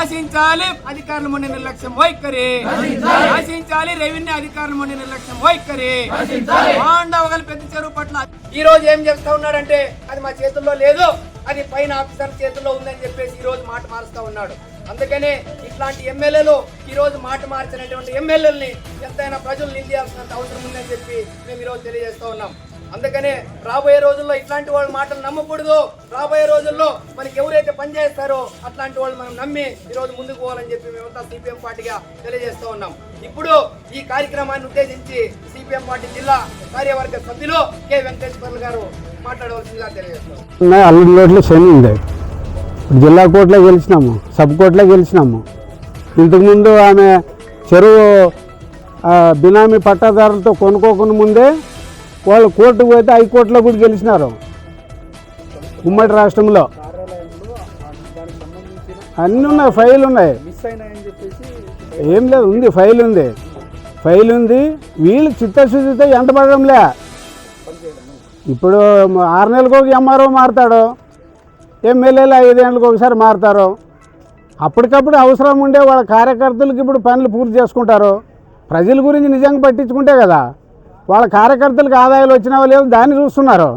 ఆశించాలి అధికారుల ముండి నిర్లక్ష్యం వైఖరి. ఆశించాలి రెవెన్యూ అధికారుల ముండి నిర్లక్ష్యం వైఖరి. మాండవగల పెద్ద చెరువు పట్ల ఈ రోజు ఏం చేస్తా ఉన్నాడంటే అది మా చేతుల్లో లేదు అది పైన ఆఫీసర్ చేతుల్లో ఉందని చెప్పేసి ఈ రోజు మాట మారుస్తా ఉన్నాడు. అందుకనే ఇట్లాంటి ఎమ్మెల్యేలు ఈ రోజు మాట మార్చినటువంటి ఎమ్మెల్యేలని ఎంతైనా ప్రజలు నిందియాల్సినంత అవసరం ఉందని చెప్పి మేము ఈ రోజు తెలియజేస్తా ఉన్నాం. అందుకనే రాబోయే రోజుల్లో ఇట్లాంటి వాళ్ళ మాటలు నమ్మకూడదు. రాబోయే రోజుల్లో మనకి ఎవరైతే పనిచేస్తారో అట్లాంటి వాళ్ళు మనం నమ్మి ఈరోజు ముందుకు పోవాలని చెప్పి మేమంతా సిపిఎం పార్టీగా తెలియజేస్తూ ఉన్నాం. ఇప్పుడు ఈ కార్యక్రమాన్ని ఉద్దేశించి సిపిఎం పార్టీ జిల్లా కార్యవర్గ సభ్యులు కె. వెంకటేశ్వర్లు గారు మాట్లాడవలసిందిగా తెలియజేస్తాం. అల్లుడి రోడ్లో శని ఉంది ఇప్పుడు జిల్లా కోర్టులో గెలిచినాము సబ్ కోర్టులో గెలిచినాము. ఇంతకుముందు ఆమె చెరువు బినామీ పట్టాదారులతో కొనుక్కోకుండా ముందే వాళ్ళు కోర్టుకు పోతే హైకోర్టులో కూడా గెలిచినారు. ఉమ్మడి రాష్ట్రంలో. అన్నీ ఉన్నాయి ఫైల్ ఉన్నాయి. ఏం లేదు ఉంది ఫైల్ ఉంది. ఫైల్ ఉంది వీళ్ళు చిత్తశుద్ధితో ఎంటపడడంలే ఇప్పుడు ఆరు నెలలకు ఒక ఎంఆర్ఓ మారుతాడు. ఎమ్మెల్యేలు ఐదేళ్ళకి ఒకసారి మారుతారు. అప్పటికప్పుడు అవసరం ఉండే వాళ్ళ కార్యకర్తలకు ఇప్పుడు పనులు పూర్తి చేసుకుంటారు. ప్రజల గురించి నిజంగా పట్టించుకుంటే కదా. వాళ్ళ కార్యకర్తలకు ఆదాయాలు వచ్చినావో లేదో దాన్ని చూస్తున్నారు.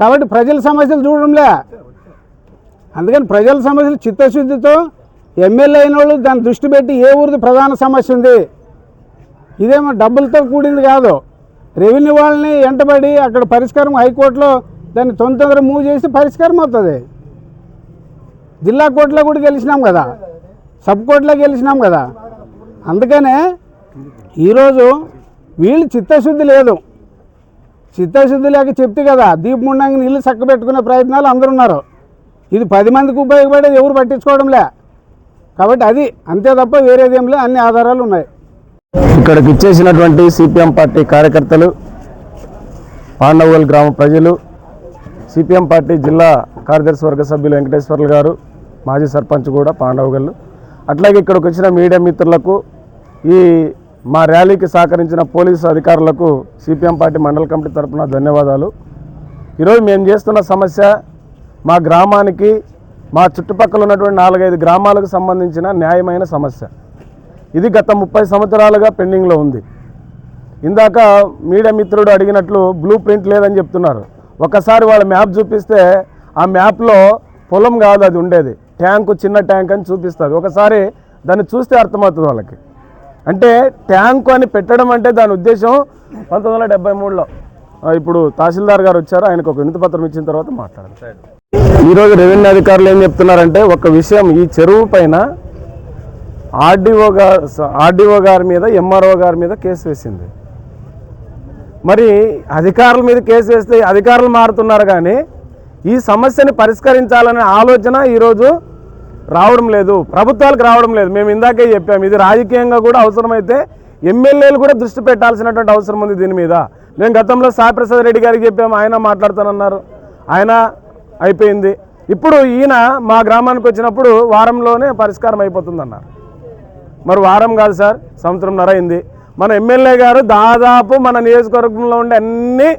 కాబట్టి ప్రజల సమస్యలు చూడడంలే. అందుకని ప్రజల సమస్యలు చిత్తశుద్ధితో ఎమ్మెల్యే అయిన వాళ్ళు దాన్ని దృష్టి పెట్టి ఏ ఊరిది ప్రధాన సమస్య ఉంది? ఇదేమో డబ్బులతో కూడింది కాదు. రెవెన్యూ వాళ్ళని వెంటబడి అక్కడ పరిష్కారం హైకోర్టులో దాన్ని తొందర మూవ్ చేసి పరిష్కారం అవుతుంది. జిల్లా కోర్టులో కూడా గెలిచినాం కదా. సబ్ కోర్టులో గెలిచినాం కదా. అందుకనే ఈరోజు వీళ్ళు చిత్తశుద్ధి లేదు. చిత్తశుద్ధి లేక చెప్తే కదా దీపముండంగా నీళ్ళు చక్కబెట్టుకునే ప్రయత్నాలు అందరూ ఉన్నారు. ఇది పది మందికి ఉపయోగపడేది ఎవరు పట్టించుకోవడంలే కాబట్టి అది అంతే తప్ప వేరేది లే అన్ని ఆధారాలు ఉన్నాయి. ఇక్కడికి ఇచ్చేసినటువంటి సిపిఎం పార్టీ కార్యకర్తలు పాండవుల గ్రామ ప్రజలు సిపిఎం పార్టీ జిల్లా కార్యదర్శి వర్గ సభ్యులు వెంకటేశ్వర్లు గారు మాజీ సర్పంచ్ కూడా పాండవగల్లు అట్లాగే ఇక్కడికి వచ్చిన మీడియా మిత్రులకు ఈ మా ర్యాలీకి సహకరించిన పోలీసు అధికారులకు సిపిఎం పార్టీ మండల కమిటీ తరఫున ధన్యవాదాలు. ఈరోజు మేము చేస్తున్న సమస్య మా గ్రామానికి మా చుట్టుపక్కల ఉన్నటువంటి నాలుగైదు గ్రామాలకు సంబంధించిన న్యాయమైన సమస్య. ఇది గత ముప్పై సంవత్సరాలుగా పెండింగ్లో ఉంది. ఇందాక మీడియా మిత్రుడు అడిగినట్లు బ్లూ ప్రింట్ లేదని చెప్తున్నారు. ఒకసారి వాళ్ళ మ్యాప్ చూపిస్తే ఆ మ్యాప్లో పొలం కాదు అది ఉండేది. ట్యాంకు చిన్న ట్యాంక్ అని చూపిస్తుంది. ఒకసారి దాన్ని చూస్తే అర్థమవుతుంది వాళ్ళకి. అంటే ట్యాంకు అని పెట్టడం అంటే దాని ఉద్దేశం పంతొమ్మిది వందల డెబ్బై మూడులో. ఇప్పుడు తహసీల్దార్ గారు వచ్చారు ఆయనకు ఒక వినతి పత్రం ఇచ్చిన తర్వాత మాట్లాడారు. ఈరోజు రెవెన్యూ అధికారులు ఏం చెప్తున్నారంటే ఒక విషయం ఈ చెరువు పైన ఆర్డీఓ గారు ఆర్డీఓ గారి మీద ఎంఆర్ఓ గారి మీద కేసు వేసింది. మరి అధికారుల మీద కేసు వేస్తే అధికారులు మారుతున్నారు కానీ ఈ సమస్యని పరిష్కరించాలనే ఆలోచన ఈరోజు రావడం లేదు ప్రభుత్వాలకు రావడం లేదు. మేము ఇందాకే చెప్పాము ఇది రాజకీయంగా కూడా అవసరమైతే ఎమ్మెల్యేలు కూడా దృష్టి పెట్టాల్సినటువంటి అవసరం ఉంది దీని మీద. మేము గతంలో సాయిప్రసాద్ రెడ్డి గారికి చెప్పాము ఆయన మాట్లాడుతానన్నారు. ఆయన అయిపోయింది. ఇప్పుడు ఈయన మా గ్రామానికి వచ్చినప్పుడు వారంలోనే పరిష్కారం అయిపోతుందన్నారు. మరి వారం కాదు సార్ సంవత్సరంన్నర అయింది. మన ఎమ్మెల్యే గారు దాదాపు మన నియోజకవర్గంలో ఉండే అన్ని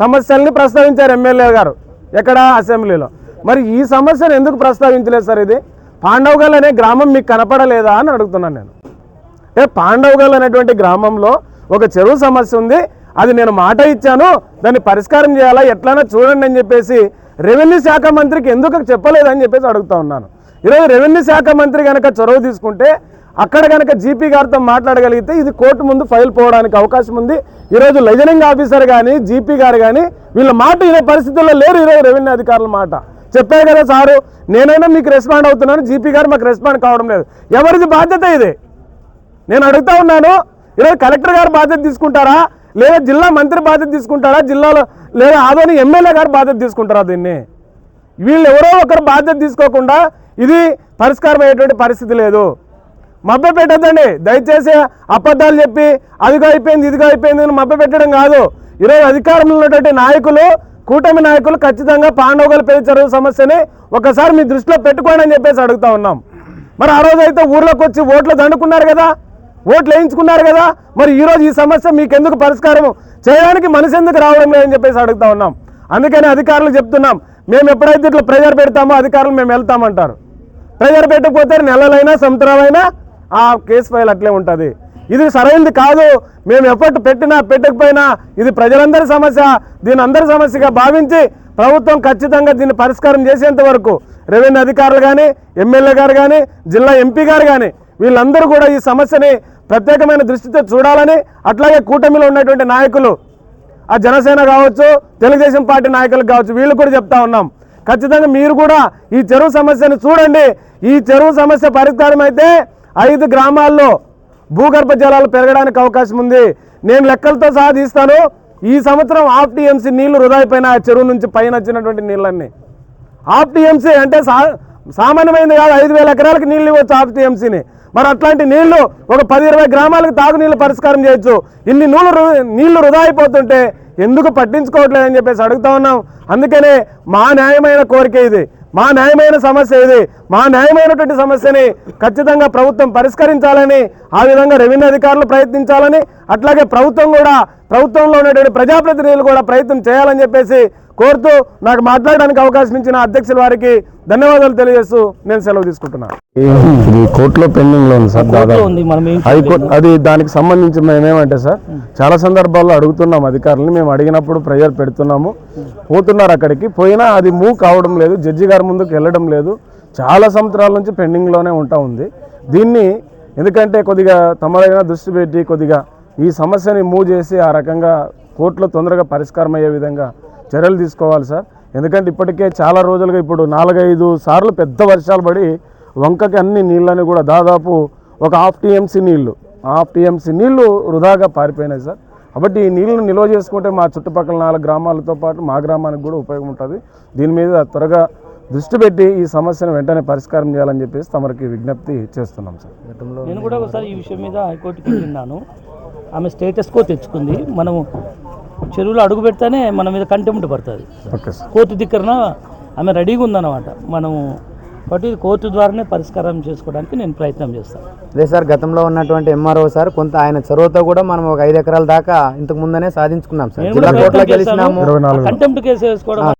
సమస్యల్ని ప్రస్తావించారు ఎమ్మెల్యే గారు ఎక్కడ అసెంబ్లీలో. మరి ఈ సమస్యను ఎందుకు ప్రస్తావించలేదు సార్ ఇది? పాండవగల్ అనే గ్రామం మీకు కనపడలేదా అని అడుగుతున్నాను నేను. అంటే పాండవగల్ అనేటువంటి గ్రామంలో ఒక చెరువు సమస్య ఉంది. అది నేను మాట ఇచ్చాను. దాన్ని పరిష్కారం చేయాలా? ఎట్లైనా చూడండి అని చెప్పేసి రెవెన్యూ శాఖ మంత్రికి ఎందుకు చెప్పలేదని చెప్పేసి అడుగుతా ఉన్నాను. ఈరోజు రెవెన్యూ శాఖ మంత్రి కనుక చొరవ తీసుకుంటే అక్కడ కనుక జీపీ గారితో మాట్లాడగలిగితే ఇది కోర్టు ముందు ఫైల్ పోవడానికి అవకాశం ఉంది. ఈరోజు లెజనింగ్ ఆఫీసర్ కానీ జీపీ గారు కానీ వీళ్ళ మాట ఇదే పరిస్థితుల్లో లేరు ఈరోజు రెవెన్యూ అధికారుల మాట. చెప్పారు కదా సారు నేనైనా మీకు రెస్పాండ్ అవుతున్నాను జీపీ గారు మాకు రెస్పాండ్ కావడం లేదు. ఎవరిది బాధ్యత ఇది? నేను అడుగుతా ఉన్నాను ఈరోజు కలెక్టర్ గారు బాధ్యత తీసుకుంటారా? లేదా జిల్లా మంత్రి బాధ్యత తీసుకుంటారా? జిల్లాలో లేదా ఆదోని ఎమ్మెల్యే గారు బాధ్యత తీసుకుంటారా దీన్ని? వీళ్ళు ఎవరో ఒకరు బాధ్యత తీసుకోకుండా ఇది పరిష్కారం అయ్యేటువంటి పరిస్థితి లేదు. మభ్య పెట్టద్దండి. దయచేసి అబద్ధాలు చెప్పి అదిగా అయిపోయింది ఇదిగా అయిపోయింది అని మభ్య పెట్టడం కాదు. ఈరోజు అధికారంలో ఉన్నటువంటి నాయకులు కూటమి నాయకులు ఖచ్చితంగా పాండవగల పెద్ద చెరువు సమస్యని ఒకసారి మీ దృష్టిలో పెట్టుకోండి అని చెప్పేసి అడుగుతా ఉన్నాం. మరి ఆ రోజు అయితే ఊర్లోకి వచ్చి ఓట్లు దండుకున్నారు కదా? ఓట్లు వేయించుకున్నారు కదా? మరి ఈరోజు ఈ సమస్య మీకెందుకు పరిష్కారం చేయడానికి మనసు ఎందుకు రావడం లేదని చెప్పేసి అడుగుతా ఉన్నాం. అందుకని అధికారులు చెప్తున్నాం మేము ఎప్పుడైతే ఇట్లా ప్రెజర్ పెడతామో అధికారులు మేము వెళ్తామంటారు. ప్రెజర్ పెట్టకపోతే నెలలైనా సంవత్సరాలైనా ఆ కేసు ఫైల్ అట్లే ఉంటుంది. ఇది సరైనది కాదు. మేము ఎఫర్ట్ పెట్టినా పెట్టకపోయినా ఇది ప్రజలందరి సమస్య దీని అందరి సమస్యగా భావించి ప్రభుత్వం ఖచ్చితంగా దీన్ని పరిష్కారం చేసేంత వరకు రెవెన్యూ అధికారులు కానీ ఎమ్మెల్యే గారు కానీ జిల్లా ఎంపీ గారు కానీ వీళ్ళందరూ కూడా ఈ సమస్యని ప్రత్యేకమైన దృష్టితో చూడాలని అట్లాగే కూటమిలో ఉన్నటువంటి నాయకులు ఆ జనసేన కావచ్చు తెలుగుదేశం పార్టీ నాయకులు కావచ్చు వీళ్ళు కూడా చెప్తా ఉన్నాం. ఖచ్చితంగా మీరు కూడా ఈ చెరువు సమస్యను చూడండి. ఈ చెరువు సమస్య పరిష్కారం అయితే ఐదు గ్రామాల్లో భూగర్భ జలాలు పెరగడానికి అవకాశం ఉంది. నేను లెక్కలతో సహా తీస్తాను. ఈ సంవత్సరం హాఫ్ టీఎంసీ నీళ్ళు వృధా అయిపోయిన ఆ చెరువు నుంచి పైన వచ్చినటువంటి నీళ్ళన్నీ. హాఫ్ టీఎంసీ అంటే సా సామాన్యమైనది కాదు ఐదు వేల ఎకరాలకు నీళ్ళు ఇవ్వచ్చు హాఫ్ టీఎంసీని. మరి అట్లాంటి నీళ్ళు ఒక పది ఇరవై గ్రామాలకు తాగునీళ్ళు పరిష్కారం చేయొచ్చు. ఇన్ని నూలు నీళ్ళు వృధా అయిపోతుంటే ఎందుకు పట్టించుకోవట్లేదని చెప్పేసి అడుగుతా ఉన్నాం. అందుకనే మా న్యాయమైన కోరిక ఇది. మా న్యాయమైన సమస్య ఇది. మా న్యాయమైనటువంటి సమస్యని ఖచ్చితంగా ప్రభుత్వం పరిష్కరించాలని ఆ విధంగా రెవెన్యూ అధికారులు ప్రయత్నించాలని అట్లాగే ప్రభుత్వం కూడా ప్రభుత్వంలో ఉన్నటువంటి ప్రజాప్రతినిధులు కూడా ప్రయత్నం చేయాలని చెప్పేసి కోరుతూ నాకు మాట్లాడడానికి అవకాశం ఇచ్చిన అధ్యక్షుల వారికి ధన్యవాదాలు తెలియజేస్తూ నేను సెలవు తీసుకుంటున్నాను ఇది కోర్టులో పెండింగ్లో సార్ కోర్టులో ఉంది మనం ఏం హైకోర్టు అది దానికి సంబంధించి మేమేమంటే సార్ చాలా సందర్భాల్లో అడుగుతున్నాం అధికారులని మేము అడిగినప్పుడు ప్రెజర్ పెడుతున్నాము. పోతున్నారు అక్కడికి. పోయినా అది మూవ్ కావడం లేదు జడ్జి గారి ముందుకు వెళ్ళడం లేదు. చాలా సంవత్సరాల నుంచి పెండింగ్లోనే ఉంటా ఉంది. దీన్ని ఎందుకంటే కొద్దిగా తమరైనా దృష్టి పెట్టి కొద్దిగా ఈ సమస్యని మూవ్ చేసి ఆ రకంగా కోర్టులో తొందరగా పరిష్కారం అయ్యే విధంగా చర్యలు తీసుకోవాలి సార్. ఎందుకంటే ఇప్పటికే చాలా రోజులుగా ఇప్పుడు నాలుగైదు సార్లు పెద్ద వర్షాలు పడి వంకకి అన్ని నీళ్ళని కూడా దాదాపు ఒక హాఫ్ టీఎంసీ నీళ్ళు హాఫ్ టీఎంసీ నీళ్ళు వృధాగా పారిపోయినాయి సార్. కాబట్టి ఈ నీళ్ళను నిల్వ చేసుకుంటే మా చుట్టుపక్కల నాలుగు గ్రామాలతో పాటు మా గ్రామానికి కూడా ఉపయోగం ఉంటుంది. దీని మీద త్వరగా దృష్టి పెట్టి ఈ సమస్యను వెంటనే పరిష్కారం చేయాలని చెప్పేసి తమరికి విజ్ఞప్తి చేస్తున్నాం సార్. నేను కూడా ఒకసారి ఈ విషయం మీద హైకోర్టుకి వెళ్ళినాను ఆమె స్టేటస్ కో తెచ్చుకుంది. మనము చెరువులో అడుగు పెడితేనే మన మీద కంటెంప్ట్ పడుతుంది. Okay sir. కోర్టు దగ్గరన ఆమె రెడీగా ఉందన్నమాట. మనము కాబట్టి ఇది కోర్టు ద్వారానే పరిష్కారం చేసుకోవడానికి నేను ప్రయత్నం చేస్తాను అదే సార్ గతంలో ఉన్నటువంటి ఎంఆర్ఓ సార్ కొంత ఆయన చొరవతో కూడా మనం ఒక ఐదు ఎకరాల దాకా ఇంతకు ముందనే సాధించుకున్నాం సార్. కంటెంప్ట్ కేసు వేసుకోవడం